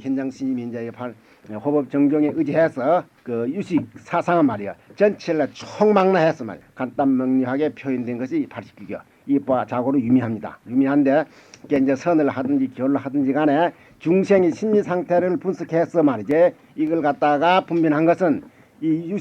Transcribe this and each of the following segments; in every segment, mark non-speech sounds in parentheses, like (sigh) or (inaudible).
현장 스님이 이제 팔 호법 정정에 의지해서 그 유식 사상은 말이야 전체를 총망라해서 말이야 간단 명료하게 표현된 것이 89교 이과 자고로 유미합니다. 유미한데 이게 이제 선을 하든지 결을 하든지 간에 중생의 심리 상태를 분석해서 말이지 이걸 갖다가 분별한 것은 이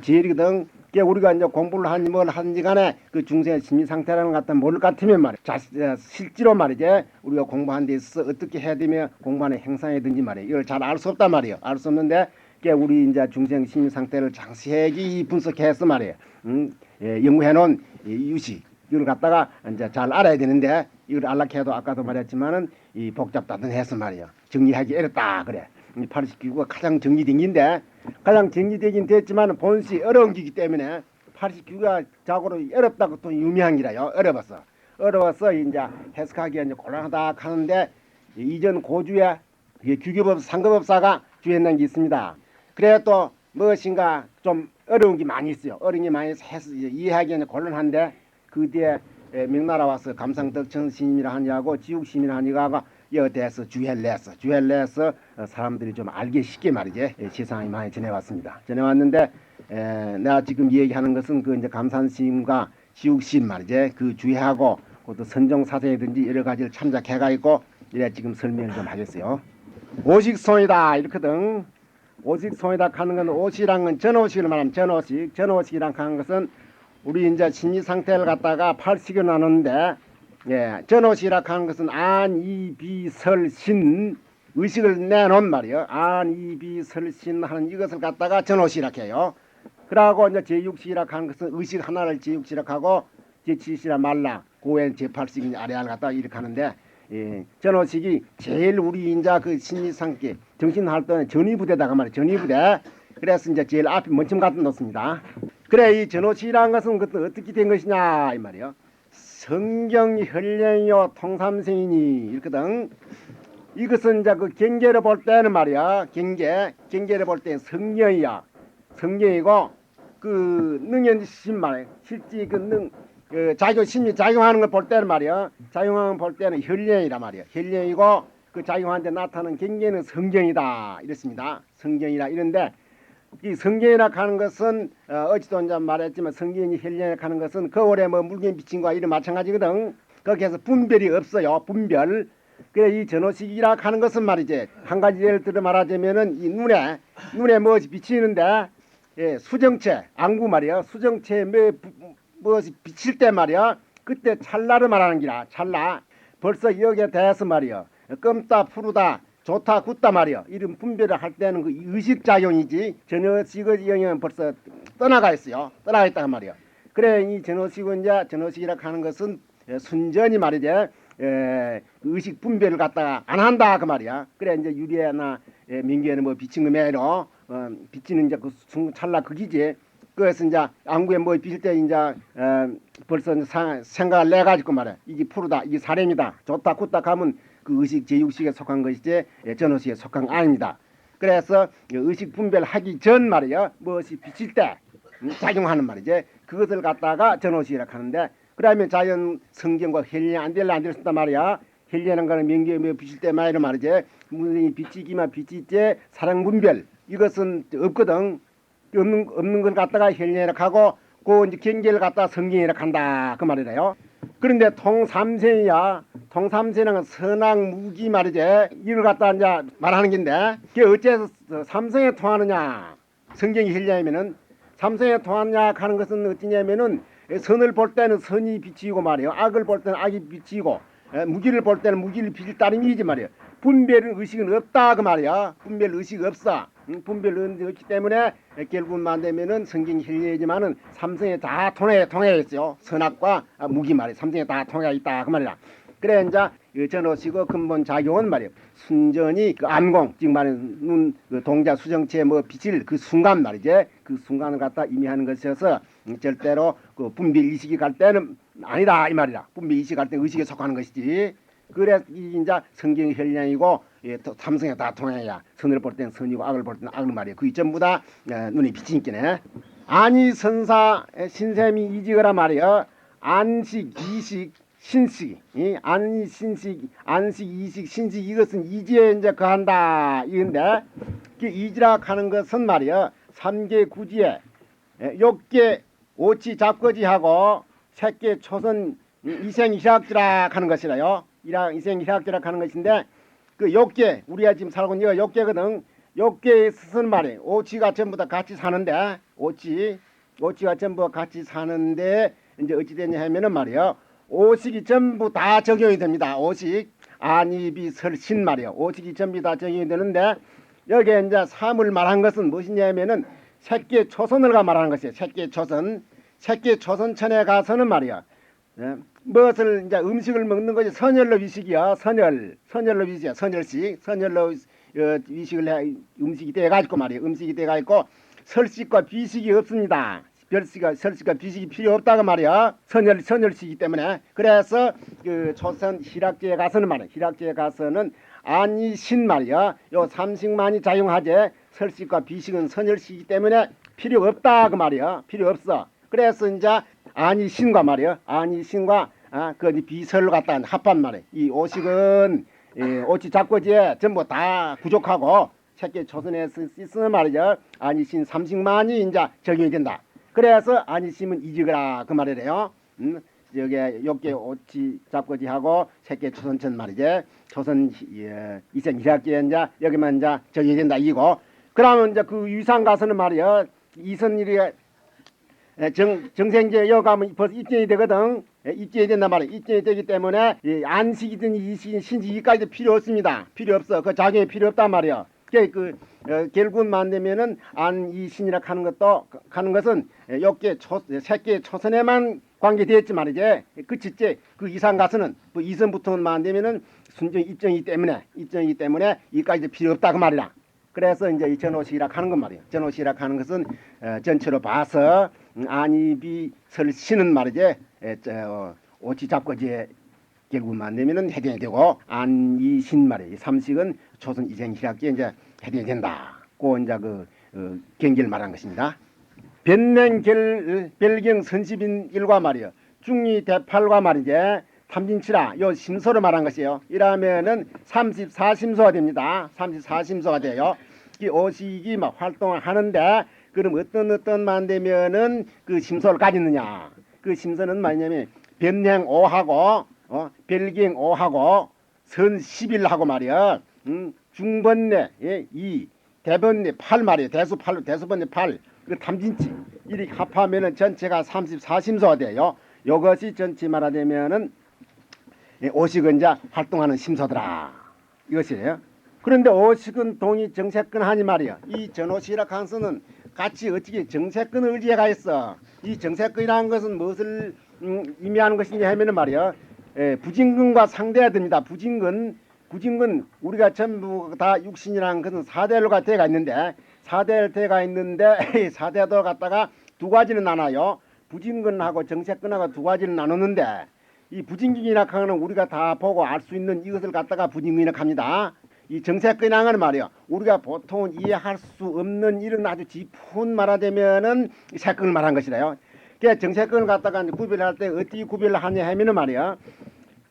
제일이거든. 그게 우리가 이제 공부를 하든지 뭘 하든지 간에 그 중생의 심리 상태라는 것 같은 모를 같으면 말이야. 자, 실제로 말이지 우리가 공부한 데 있어서 어떻게 해야 되며 공부하는 행상이든지 말이야. 이걸 잘 알 수 없단 말이에요. 알수 없는데 그게 우리 이제 중생 심리 상태를 장세히 분석해서 말이에요. 음, 예, 연구해 놓은 이 유식 이걸 갖다가 이제 잘 알아야 되는데 이걸 알라케 해도 아까도 말했지만은 이 복잡다든 해서 말이에요. 정리하기 어렵다 그래. 이 89기가 가장 긴데 가장 정리되긴 됐지만 본시 어려운 기기 때문에 89기가 자고로 어렵다고 또 유명한 기라요. 어려웠어. 어려워서 이제 해석하기가 이제 곤란하다 하는데 이전 고주에 이게 규교법 상급법사가 주했는 게 있습니다. 그래 또 무엇인가 좀 어려운 게 많이 있어요. 어려운 게 많이 해서 이해하기는 곤란한데 그 뒤에 에, 명나라 와서 감상덕천 스님이라 하니하고 지옥 스님이라 하니가 여대에서 내서 어, 사람들이 좀 알기 쉽게 말이지 에, 세상에 많이 전해왔습니다. 전해왔는데 에, 내가 지금 얘기하는 것은 그 이제 감산 스님과 지옥 스님 말이지 그 주회하고 그것도 선정 사세이든지 여러 가지를 참작해가 있고 이래 지금 설명을 좀 하겠어요. 오식송이다 이렇거든. 오식송이다 하는 건 오시란 건 전오식을 말하면 전오식, 전오식이란 하는 것은 우리 이제 심리 상태를 갖다가 팔식을 나누는데 예, 전오시라 하는 것은 안 이 비 설 신 의식을 내놓은 말이요. 안 이 비 설 신 하는 이것을 갖다가 전오시라 해요. 그러고 이제 제6시라 하는 것은 의식 하나를 제6시라 하고 제7시라 말라 고엔 제8식이 아래를 갖다가 이렇게 하는데 예, 전오식이 제일 우리 인자 그 심리 상태 정신 활동의 전위부대다가 말이에요. 전위부대. 그래서 이제 제일 앞에 먼저 갖다 놓습니다. 그래 이 전호시라는 것은 어떻게 된 것이냐 이 말이요. 성경 혈령이요 통삼생이니 이렇거든. 이것은 이제 그 경계를 볼 때는 말이야. 경계 경계를 볼 때는 성경이야. 성경이고 그 능연심 말 실제 그능 그 작용 심리 작용하는 걸 볼 때는 말이야. 작용하는 걸 볼 때는 혈령이라 말이야. 혈령이고 그 작용하는데 나타나는 경계는 성경이다 이렇습니다. 성경이라 이런데 이 성경이라 하는 것은 어, 어찌도 이제 말했지만 성경이 혈령이라 하는 것은 거울에 뭐 물건 비친 거와 이런 마찬가지거든. 거기에서 분별이 없어요. 분별. 그래 이 전호식이라 하는 것은 말이지 한 가지 예를 들어 말하자면은 이 눈에 눈에 무엇이 비치는데 예, 수정체 안구 말이야 수정체에 뭐, 부- 무엇이 비칠 때 말이야 그때 찰나를 말하는 기라 찰나 벌써 여기에 대해서 말이야 껌다 푸르다 좋다 굳다 말이야 이런 분별을 할 때는 그 의식작용이지 전어식의 영역은 벌써 떠나가 있어요. 떠나가 있다 말이야 그래 이 전어식은 이제 전어식이라 하는 것은 예, 순전히 말이지 예, 의식 분별을 갖다가 안 한다 그 말이야. 그래 이제 유리나 예, 민기에는 뭐 비친 거 매로 어, 비치는 이제 그 순, 찰나 그기지. 그래서 이제 안구에 뭐 비칠 때 이제 어, 벌써 이제 사- 생각을 내 가지고 말해 이게 푸르다 이게 사람이다. 좋다 굳다 가면 그 의식 제6식에 속한 것이지 예, 전호식에 속한 거 아닙니다. 그래서 이 의식 분별하기 전 말이요. 무엇이 비칠 때 음, 작용하는 말이지 그것을 갖다가 전호식이라 하는데 그러면 자연 성경과 헬리 안 될라 안 될다 말이야. 헬리라는 거는 명계에 뭐 비칠 때 말이야 말이지. 무슨 비치기만 비치지 사랑 분별 이것은 없거든. 없는 없는 걸 갖다가 헬리라 하고 그 이제 경계를 갖다가 성경이라 한다. 그 말이래요. 그런데 통삼생이야. 통삼생은 선악 무기 말이지. 이걸 갖다 이제 말하는 긴데 그게 어째서 삼성에 통하느냐? 성경이 헬리하면은 삼성에 통하느냐 하는 것은 어찌냐면은 선을 볼 때는 선이 비치고 말이에요. 악을 볼 때는 악이 비치고 에, 무기를 볼 때는 무기를 비칠 따름이지 말이에요. 분별은 의식은 없다 그 말이야. 분별 의식 없어. 응? 분별 의식이 없기 때문에 결국 만 되면은 성경 힐리지만은 삼성에 다 통해 통해 있어요. 선악과 아, 무기 말이야. 삼성에 다 통해 있다 그 말이야. 그래 이제 전호식의 근본 작용은 말이에요. 순전히 그 안공, 즉 말하는 눈 그 동자 수정체에 뭐 비칠 그 순간 말이지. 그 순간을 갖다 의미하는 것이어서 음, 절대로 그 분별 의식이 갈 때는 아니다 이 말이다. 분별 의식 갈때 의식에 속하는 것이지. 그래 이 이제 성경 혈량이고 예, 또 삼성에 다 통해야 선을 볼 때는 선이고 악을 볼 때는 악을 말이야. 그게 전부 다 에, 눈에 비치니까네. 아니 선사 신샘이 이지거라 말이야. 안식, 이식, 신식, 이 안이 신식, 안식, 이식, 신식 이것은 이지에 이제 거한다 이건데 그 이지라 하는 것은 말이야 삼계 구지에 예, 욕계 오치 잡거지하고 색계 초선 이생 이학지라 하는 것이라요. 이랑 이생 이학지라 하는 것인데 그 욕계 우리가 지금 살고 있는 이 욕계거든. 욕계에 쓰는 말이 오치가 전부 다 같이 사는데 오치 오치가 전부 같이 사는데 이제 어찌 되냐 하면은 말이요. 오식이 전부 다 적용이 됩니다. 오식 안입이 설신 말이요. 오식이 전부 다 적용이 되는데 여기에 이제 삼을 말한 것은 무엇이냐면은 새끼 초선을 가 말하는 것이에요. 새끼 초선. 새끼 초선천에 가서는 말이야. 예, 무엇을 이제 음식을 먹는 것이 선열로 위식이야. 선열. 선열로 위식이야. 선열식. 선열로 어, 위식을 해 음식이 돼 가지고 말이야. 음식이 돼 가지고 설식과 비식이 없습니다. 별식과 설식과 비식이 필요 없다고 말이야. 선열 선열식이기 때문에 그래서 그 조선 희락제에 가서는 말이야. 희락제에 가서는 아니신 말이야. 요 삼식만이 자용하제 설식과 비식은 선열식이기 때문에 필요 없다 그 말이야. 필요 없어. 그래서 이제 아니신과 말이야. 아니신과 아, 그 비설로 갖다 합한 말이야. 이 오식은 예, 오치 잡고지에 전부 다 부족하고 새끼 조선에 쓰- 쓰는 말이죠. 아니신 삼식만이 이제 적용이 된다. 그래서 아니심은 이직이라 그 말이래요. 음, 여기 욕계 오치 잡고지하고 새끼 조선천 말이지. 조선 예, 이생 일학기에 이제 여기만 이제 적용이 된다 이고. 그러면 이제 그 유상 가서는 말이야. 이선일이 예, 정, 정생제 여가면 벌써 입증이 되거든. 예, 입증이 된단 말이야. 입증이 되기 때문에 이 안식이든 이식이든 신식이까지 필요 없습니다. 필요 없어. 그 작용이 필요 없단 말이야. 그, 그 어, 결국은 만되면은 안이신이라 하는 것도 하는 것은 예, 욕계 초 새끼 초선에만 관계되었지 말이지. 그치지 그 이상 가서는 뭐 이선부터는 만되면은 순정 입증이기 때문에 입증이기 때문에 이까지 필요 없다 그 말이라. 그래서 이제 이 전호시락 하는 것 말이에요. 전호시락 하는 것은 어, 전체로 봐서 음, 안입이 설시는 말이지. 오치 잡거지에 결국만 되면은 해당이 되고 안이신 말이에요. 이 삼식은 조선 이생 희락기에 이제 해당이 된다. 고 이제 그 어, 경기를 말한 것입니다. 변맹결 별경 선십인 일과 말이요. 중리 대팔과 말이지. 탐진치라 요 심소를 말한 것이에요. 이러면은 34심소가 됩니다. 34심소가 돼요. 이 오식이 막 활동을 하는데 그럼 어떤 어떤 만 되면은 그 심소를 가지느냐. 그 심소는 뭐냐면 변행 오하고 어 별경 오하고 선 10일하고 말이야. 음, 중번내 예, 이 대번내 8 말이에요. 대수 8로 대수번내 8. 그 탐진치 이렇게 합하면은 전체가 34심소가 돼요. 요것이 전체 말하자면은 예, 오식은 자 활동하는 심소더라 이것이에요. 그런데 오식은 동이 정세권 하니 말이야. 이 전오시라 강서는 같이 어떻게 정세권을 의지해가 있어. 이 정세권이라는 것은 무엇을 음, 의미하는 것이냐 하면은 말이야. 예, 부진근과 상대해야 됩니다. 부진근 부진근 우리가 전부 다 육신이라는 것은 사대로가 돼가 있는데 사대가 있는데 (laughs) 사대도 갖다가 두 가지는 나눠요. 부진근하고 정세권하고 두 가지는 나누는데 이 부진경이라 하는 우리가 다 보고 알 수 있는 이것을 갖다가 부진경이라 합니다. 이 정세권이라는 말이요. 우리가 보통 이해할 수 없는 이런 아주 깊은 말하자면은 이 세권을 말한 것이래요. 그 정세권을 갖다가 구별할 때 어떻게 구별을 하냐 하면은 말이야.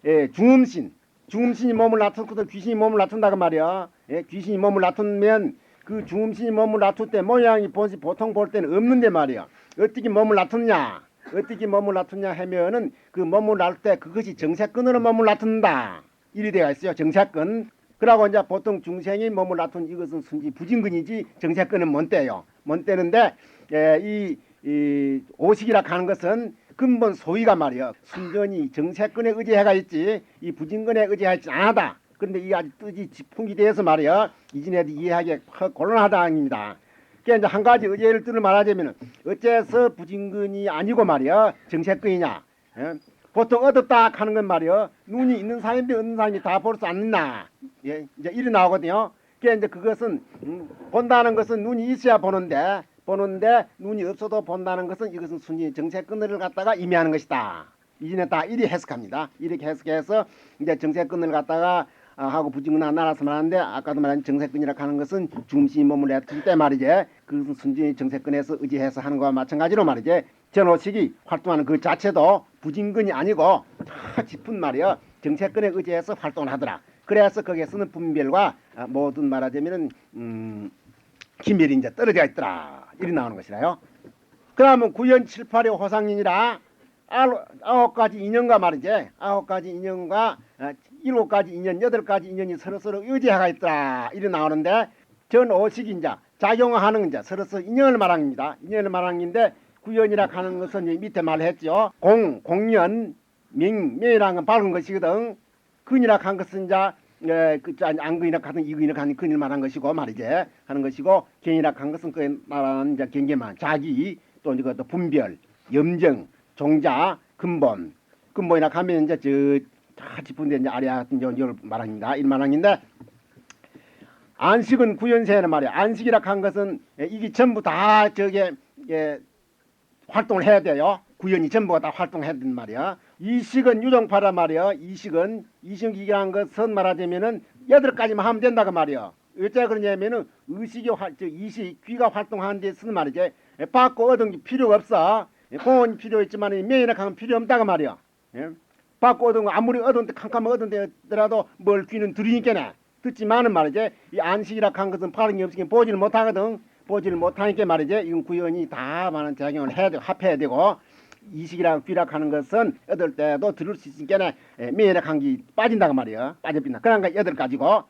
예, 중음신. 중음신이 몸을 낮췄거든 귀신이 몸을 낮춘다고 말이야. 예, 귀신이 몸을 낮추면 그 중음신이 몸을 낮출 때 모양이 본시 보통 볼 때는 없는데 말이야. 어떻게 몸을 낮췄냐? 어떻게 몸을 낮췄냐 하면은 그 몸을 낮을 때 그것이 정세권으로 몸을 낮춘다. 이리 되어 있어요. 정세권. 그러고 이제 보통 중생이 몸을 낮춘 이것은 순지 부진근이지 정세권은 뭔 때요. 뭔 때는데 예, 이, 이 오식이라 하는 것은 근본 소위가 말이요. 순전히 정세권에 의지해가 있지 이 부진근에 의지하지 않았다. 그런데 이 아주 뜻이 지풍이 돼서 말이요. 이진에도 이해하기 곤란하다입니다. 그게 이제 한 가지 의제를 뜻을 말하자면 어째서 부진근이 아니고 말이야 정세권이냐 예? 보통 어둡다 하는 건 말이야 눈이 있는 사람인데 없는 사람이 다 볼 수 않나 예? 이제 이리 나오거든요. 그게 이제 그것은 음, 본다는 것은 눈이 있어야 보는데 보는데 눈이 없어도 본다는 것은 이것은 순위 정세권을 갖다가 의미하는 것이다. 이진에 다 이리 해석합니다. 이렇게 해석해서 이제 정세권을 갖다가 아, 하고 부진근 안 나라서 말하는데 아까도 말한 정세권이라 하는 것은 중심이 몸을 내줄 때 말이지. 그것은 순전히 정세권에서 의지해서 하는 거와 마찬가지로 말이지. 전호식이 활동하는 그 자체도 부진근이 아니고 다 짚은 말이요 정체권에 의지해서 활동을 하더라. 그래서 거기에서는 분별과 아, 모든 말하자면은 음, 기멸이 이제 떨어져 있더라. 이리 나오는 것이라요. 그러면 구연 7, 8의 호상인이라 아- 아홉 가지 인연과 말이지 아홉 가지 인연과 아, 일곱 가지 인연 여덟 가지 인연이 서로 서로 의지하가 있더라 이리 나오는데 전 오식인자 작용하는 자 서로 서로 인연을 말합니다 인연을 말하는데 구연이라 하는 것은 이 밑에 말했죠. 공 공연 명 명이라는 건 밝은 것이거든. 근이라 한 것은 자 에, 그, 자, 안근이라 하든 이근이라 하는 근을 말한 것이고 말이지. 하는 것이고 경이라 한 것은 그 말하는 이제 경계만. 자기 또 이제 또 분별 염정 종자 근본. 근본이라 하면 이제 저다 짚은데 이제 아래 같은 이걸 말합니다. 이 말합니다. 안식은 구연세는 말이야. 안식이라 한 것은 에, 이게 전부 다 저게 예, 활동을 해야 돼요. 구연이 전부가 다 활동해야 된단 말이야. 이식은 유정파라 말이야. 이식은 이식이라는 것은 말하자면은 여덟 가지만 하면 된다고 말이야. 어째 그러냐면은 의식이 활, 저 이식 귀가 활동하는 데 쓰는 말이지. 예, 받고 얻은 게 필요 없어. 예, 공원이 필요 있지만 명이나 하면 필요 없다고 말이야. 예? 받고 얻은 거 아무리 얻은 데 캄캄 얻은 데더라도 뭘 귀는 들으니까네. 듣지만은 말이지. 이 안식이라 한 것은 파는 게 없으니 보지를 못하거든. 보지를 못하니까 말이지 이건 구연이 다 많은 작용을 해야 되고 합해야 되고 이식이랑 귀락 하는 것은 얻을 때도 들을 수 있으니까 매력 한기 빠진다고 말이야 빠져빈다. 그러니까 여덟 가지고